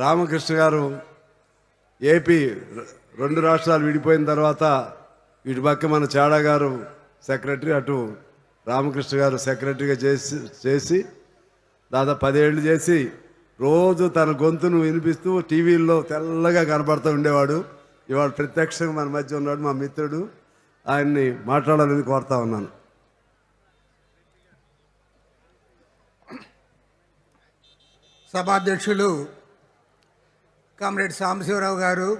రామకృష్ణ గారు ఏపీ రెండు రాష్ట్రాలు విడిపోయిన తర్వాత ఇటు పక్క మన చాడా గారు సెక్రటరీ అటు రామకృష్ణ గారు సెక్రటరీగా చేసి చేసి దాదాపు పదేళ్ళు చేసి రోజు తన గొంతును వినిపిస్తూ టీవీల్లో తెల్లగా కనబడుతూ ఉండేవాడు. ఇవాడు ప్రత్యక్షంగా మన మధ్య ఉన్నాడు మా మిత్రుడు. ఆయన్ని మాట్లాడాలని కోరుతా ఉన్నాను. సభాధ్యక్షులు కామ్రేడ్ సాంబశివరావు గారు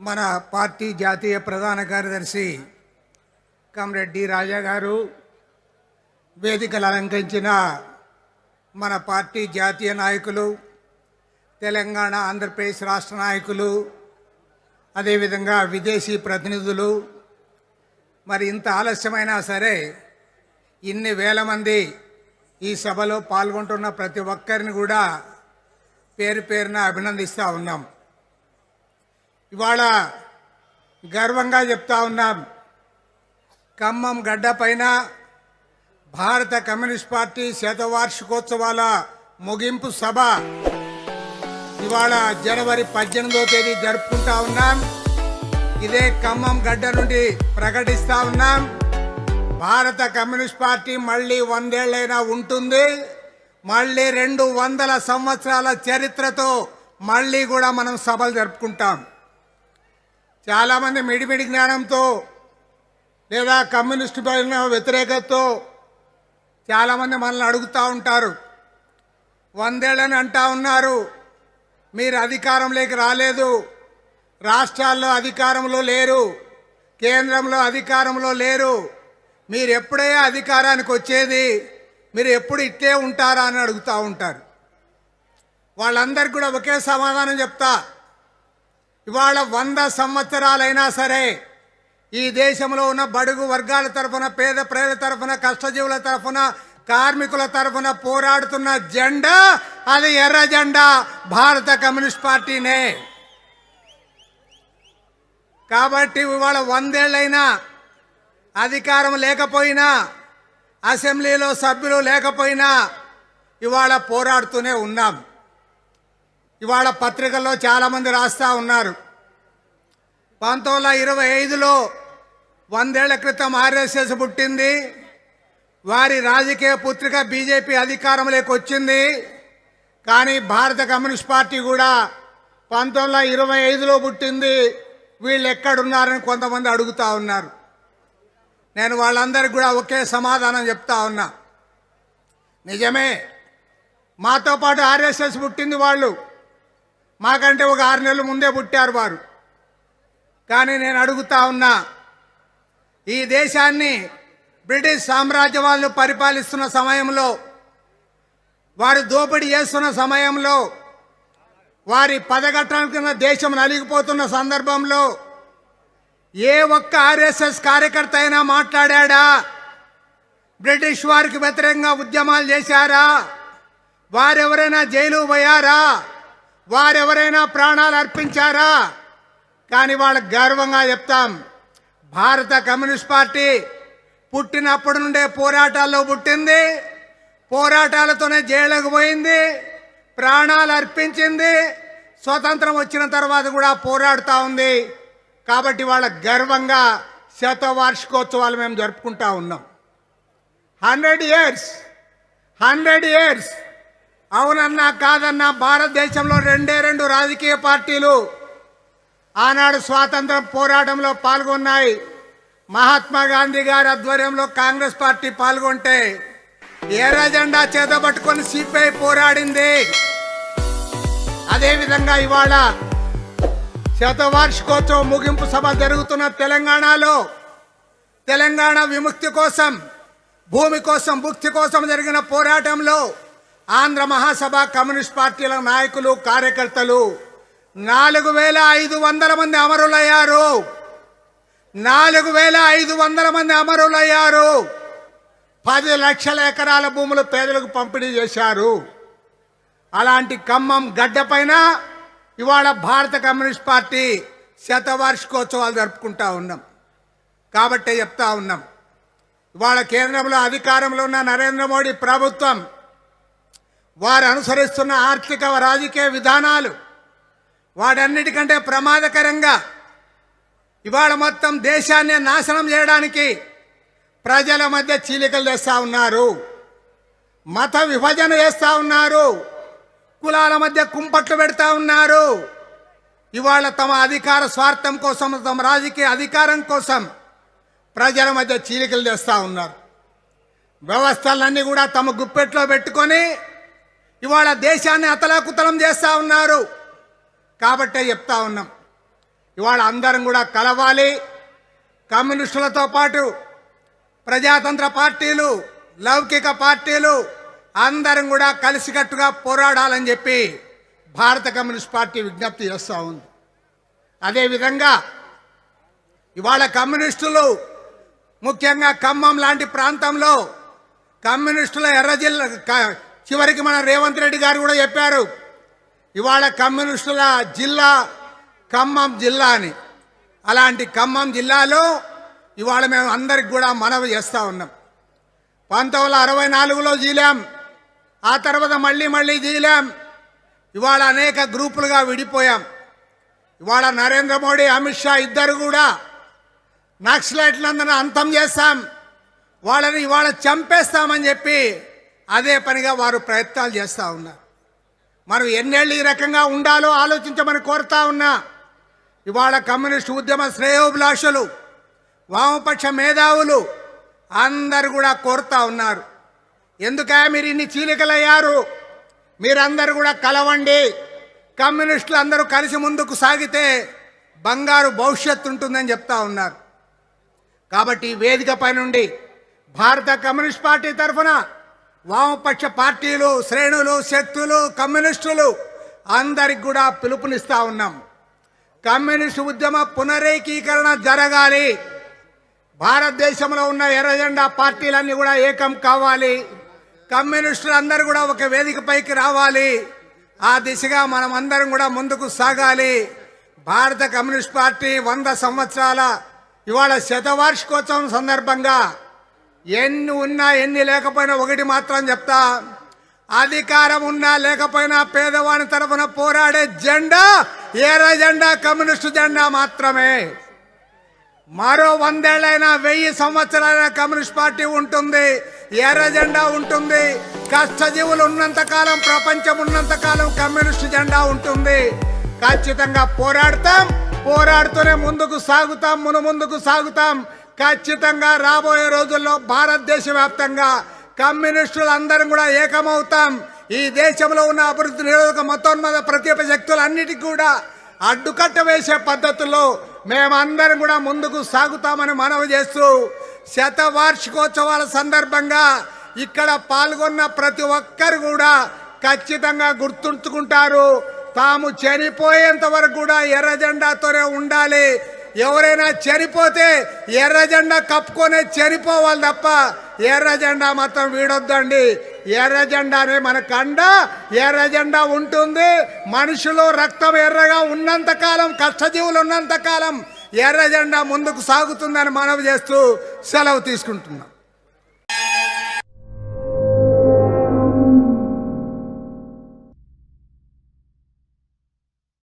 మన పార్టీ జాతీయ ప్రధాన కార్యదర్శి కామ్రేడ్ డి రాజా గారు వేదికలు అలంకరించిన మన పార్టీ జాతీయ నాయకులు తెలంగాణ ఆంధ్రప్రదేశ్ రాష్ట్ర నాయకులు అదేవిధంగా విదేశీ ప్రతినిధులు. మరి ఇంత ఆలస్యమైనా సరే ఇన్ని వేల మంది ఈ సభలో పాల్గొంటున్న ప్రతి ఒక్కరిని కూడా పేరు పేరున అభినందిస్తూ ఉన్నాం. ఇవాళ గర్వంగా చెప్తా ఉన్నాం. ఖమ్మం గడ్డ పైన భారత కమ్యూనిస్ట్ పార్టీ శతవార్షికోత్సవాల ముగింపు సభ ఇవాళ జనవరి పద్దెనిమిదో తేదీ జరుపుకుంటా ఉన్నాం. ఇదే ఖమ్మం గడ్డ నుండి ప్రకటిస్తా ఉన్నాం. భారత కమ్యూనిస్ట్ పార్టీ మళ్ళీ వందేళ్ళైనా ఉంటుంది. మళ్ళీ రెండు వందల సంవత్సరాల చరిత్రతో మళ్ళీ కూడా మనం సభలు జరుపుకుంటాం. చాలామంది మిడిమిడి జ్ఞానంతో లేదా కమ్యూనిస్టు పైన వ్యతిరేకతతో చాలామంది మనల్ని అడుగుతూ ఉంటారు. వందేళ్ళని అంటా ఉన్నారు. మీరు అధికారంలోకి రాలేదు. రాష్ట్రాల్లో అధికారంలో లేరు. కేంద్రంలో అధికారంలో లేరు. మీరు ఎప్పుడైనా అధికారానికి వచ్చేది? మీరు ఎప్పుడు ఇట్లే ఉంటారా అని అడుగుతూ ఉంటారు. వాళ్ళందరికీ కూడా ఒకే సమాధానం చెప్తా. ఇవాళ వంద సంవత్సరాలైనా సరే ఈ దేశంలో ఉన్న బడుగు వర్గాల తరఫున పేద ప్రజల తరఫున కష్టజీవుల తరఫున కార్మికుల తరఫున పోరాడుతున్న జెండా అది ఎర్ర జెండా. భారత కమ్యూనిస్ట్ పార్టీనే. కాబట్టి ఇవాళ వందేళ్ళైనా అధికారం లేకపోయినా అసెంబ్లీలో సభ్యులు లేకపోయినా ఇవాళ పోరాడుతూనే ఉన్నాం. ఇవాళ పత్రికల్లో చాలామంది రాస్తూ ఉన్నారు. పంతొమ్మిది వందల ఇరవై ఐదులో వందేళ్ళ క్రితం ఆర్ఎస్ఎస్ పుట్టింది. వారి రాజకీయ పుత్రిక బీజేపీ అధికారంలోకి వచ్చింది. కానీ భారత కమ్యూనిస్ట్ పార్టీ కూడా పంతొమ్మిది వందల ఇరవై ఐదులో పుట్టింది. వీళ్ళు ఎక్కడున్నారని కొంతమంది అడుగుతా ఉన్నారు. నేను వాళ్ళందరికీ కూడా ఒకే సమాధానం చెప్తా ఉన్నా. నిజమే మాతో పాటు ఆర్ఎస్ఎస్ పుట్టింది వాళ్ళు. మాకంటే ఒక ఆరు నెలల ముందే పుట్టారు వారు. కానీ నేను అడుగుతా ఉన్నా ఈ దేశాన్ని బ్రిటిష్ సామ్రాజ్యం వాళ్ళు పరిపాలిస్తున్న సమయంలో వారు దోపిడీ చేస్తున్న సమయంలో వారి పదగట్టం కింద దేశం నలిగిపోతున్న సందర్భంలో ఏ ఒక్క ఆర్ఎస్ఎస్ కార్యకర్త అయినా మాట్లాడా బ్రిటిష్ వారికి వ్యతిరేకంగా ఉద్యమాలు చేశారా? వారెవరైనా జైలు పోయారా? వారెవరైనా ప్రాణాలు అర్పించారా? కానీ వాళ్ళకి గర్వంగా చెప్తాం భారత కమ్యూనిస్ట్ పార్టీ పుట్టినప్పటి నుండే పోరాటాల్లో పుట్టింది పోరాటాలతోనే జైలుకు పోయింది ప్రాణాలు అర్పించింది స్వతంత్రం వచ్చిన తర్వాత కూడా పోరాడుతూ ఉంది. కాబట్టి వాళ్ళ గర్వంగా శతవార్షికోత్సవాలు మేము జరుపుకుంటా ఉన్నాం. Hundred years hundred years. అవునన్నా కాదన్నా భారతదేశంలో రెండే రెండు రాజకీయ పార్టీలు ఆనాడు స్వాతంత్ర పోరాటంలో పాల్గొన్నాయి. మహాత్మా గాంధీ గారి ఆధ్వర్యంలో కాంగ్రెస్ పార్టీ పాల్గొంటే ఎర్ర జెండా చేతబట్టుకొని సిపిఐ పోరాడింది. అదేవిధంగా ఇవాళ శతవార్షికోత్సవం ముగింపు సభ జరుగుతున్న తెలంగాణలో తెలంగాణ విముక్తి కోసం భూమి కోసం భుక్తి కోసం జరిగిన పోరాటంలో ఆంధ్ర మహాసభ కమ్యూనిస్ట్ పార్టీల నాయకులు కార్యకర్తలు నాలుగు వేల ఐదు వందల మంది అమరులయ్యారు. నాలుగు వేల ఐదు వందల మంది అమరులయ్యారు. పది లక్షల ఎకరాల భూములు పేదలకు పంపిణీ చేశారు. అలాంటి ఖమ్మం గడ్డపైన ఇవాళ భారత కమ్యూనిస్ట్ పార్టీ శతవార్షికోత్సవాలు జరుపుకుంటా ఉన్నాం. కాబట్టే చెప్తా ఉన్నాం. ఇవాళ కేంద్రంలో అధికారంలో ఉన్న నరేంద్ర మోడీ ప్రభుత్వం వారు అనుసరిస్తున్న ఆర్థిక రాజకీయ విధానాలు వాటన్నిటికంటే ప్రమాదకరంగా ఇవాళ మొత్తం దేశాన్ని నాశనం చేయడానికి ప్రజల మధ్య చీలికలు తెస్తా ఉన్నారు. మత విభజన చేస్తూ ఉన్నారు. కులాల మధ్య కుంపట్లు పెడతా ఉన్నారు. ఇవాళ తమ అధికార స్వార్థం కోసం తమ రాజకీయ అధికారం కోసం ప్రజల మధ్య చీలికలు తెస్తా ఉన్నారు. వ్యవస్థలన్నీ కూడా తమ గుప్పెట్లో పెట్టుకొని ఇవాళ దేశాన్ని అతలాకుతలం చేస్తూ ఉన్నారు. కాబట్టే చెప్తా ఉన్నాం. ఇవాళ అందరం కూడా కలవాలి. కమ్యూనిస్టులతో పాటు ప్రజాతంత్ర పార్టీలు లౌకిక పార్టీలు అందరం కూడా కలిసికట్టుగా పోరాడాలని చెప్పి భారత కమ్యూనిస్ట్ పార్టీ విజ్ఞప్తి చేస్తూ ఉంది. అదేవిధంగా ఇవాళ కమ్యూనిస్టులు ముఖ్యంగా ఖమ్మం లాంటి ప్రాంతంలో కమ్యూనిస్టుల ఎర్ర జిల్లా చివరికి మన రేవంత్ రెడ్డి గారు కూడా చెప్పారు ఇవాళ కమ్యూనిస్టుల జిల్లా ఖమ్మం జిల్లా అని. అలాంటి ఖమ్మం జిల్లాలో ఇవాళ మేము అందరికి కూడా మనవి చేస్తూ ఉన్నాం. పంతొమ్మిది వందల అరవై నాలుగులో జీలాం ఆ తర్వాత మళ్ళీ మళ్ళీ దిగిలాం ఇవాళ అనేక గ్రూపులుగా విడిపోయాం. ఇవాళ నరేంద్ర మోడీ అమిత్ షా ఇద్దరు కూడా నక్సలైట్లందరూ అంతం చేస్తాం. వాళ్ళని ఇవాళ చంపేస్తామని చెప్పి అదే పనిగా వారు ప్రయత్నాలు చేస్తూ ఉన్నారు. మనం ఎన్నేళ్ళు ఈ రకంగా ఉండాలో ఆలోచించమని కోరుతా ఉన్నా. ఇవాళ కమ్యూనిస్ట్ ఉద్యమ శ్రేయోభిలాషులు వామపక్ష మేధావులు అందరు కూడా కోరుతా ఉన్నారు. ఎందుక మీరు ఇన్ని చీలికలయ్యారు? మీరందరూ కూడా కలవండి. కమ్యూనిస్టులు అందరూ కలిసి ముందుకు సాగితే బంగారు భవిష్యత్తు ఉంటుందని చెప్తా ఉన్నారు. కాబట్టి ఈ వేదిక నుండి భారత కమ్యూనిస్ట్ పార్టీ తరఫున వామపక్ష పార్టీలు శ్రేణులు శక్తులు కమ్యూనిస్టులు అందరికి కూడా పిలుపునిస్తా ఉన్నాం. కమ్యూనిస్ట్ ఉద్యమ పునరేకీకరణ జరగాలి. భారతదేశంలో ఉన్న ఎర్రజెండా పార్టీలన్నీ కూడా ఏకం కావాలి. కమ్యూనిస్టులు అందరూ కూడా ఒక వేదిక పైకి రావాలి. ఆ దిశగా మనం అందరం కూడా ముందుకు సాగాలి. భారత కమ్యూనిస్ట్ పార్టీ వంద సంవత్సరాల ఇవాళ శతవార్షికోత్సవం సందర్భంగా ఎన్ని ఉన్నా ఎన్ని లేకపోయినా ఒకటి మాత్రం చెప్తా. అధికారం ఉన్నా లేకపోయినా పేదవాని తరఫున పోరాడే జెండా ఎర్ర జెండా కమ్యూనిస్టు జెండా మాత్రమే. మరో వందేళ్ళైనా వెయ్యి సంవత్సరాలైన కమ్యూనిస్ట్ పార్టీ ఉంటుంది. ఎర్ర జెండా ఉంటుంది. కష్టజీవులు ఉన్నంత కాలం ప్రపంచం ఉన్నంత కాలం కమ్యూనిస్ట్ జెండా ఉంటుంది. ఖచ్చితంగా పోరాడతాం. పోరాడుతూనే ముందుకు సాగుతాం. మును ముందుకు సాగుతాం. ఖచ్చితంగా రాబోయే రోజుల్లో భారతదేశ వ్యాప్తంగా కమ్యూనిస్టులు అందరం కూడా ఏకమవుతాం. ఈ దేశంలో ఉన్న అభివృద్ధి నిరోధక మతోన్మద ప్రతిప శక్తులన్నిటికీ కూడా అడ్డుకట్ట వేసే పద్ధతుల్లో మేమందరం కూడా ముందుకు సాగుతామని మనవి చేస్తూ శత వార్షికోత్సవాల సందర్భంగా ఇక్కడ పాల్గొన్న ప్రతి ఒక్కరు కూడా ఖచ్చితంగా గుర్తుంచుకుంటారు. తాము చనిపోయేంత వరకు కూడా ఎర్ర జెండాతోనే ఉండాలి. ఎవరైనా చనిపోతే ఎర్ర జెండా కప్పుకొనే చనిపోవాలి తప్ప ఎర్ర జెండా మాత్రం వీడొద్దండి. ఎర్ర జెండానే మన కండ. ఎర్ర జెండా ఉంటుంది. మనుషులు రక్తం ఎర్రగా ఉన్నంత కాలం కష్టజీవులు ఉన్నంత కాలం ఎర్ర జెండా ముందుకు సాగుతుందని మనవి చేస్తూ సెలవు తీసుకుంటున్నాం.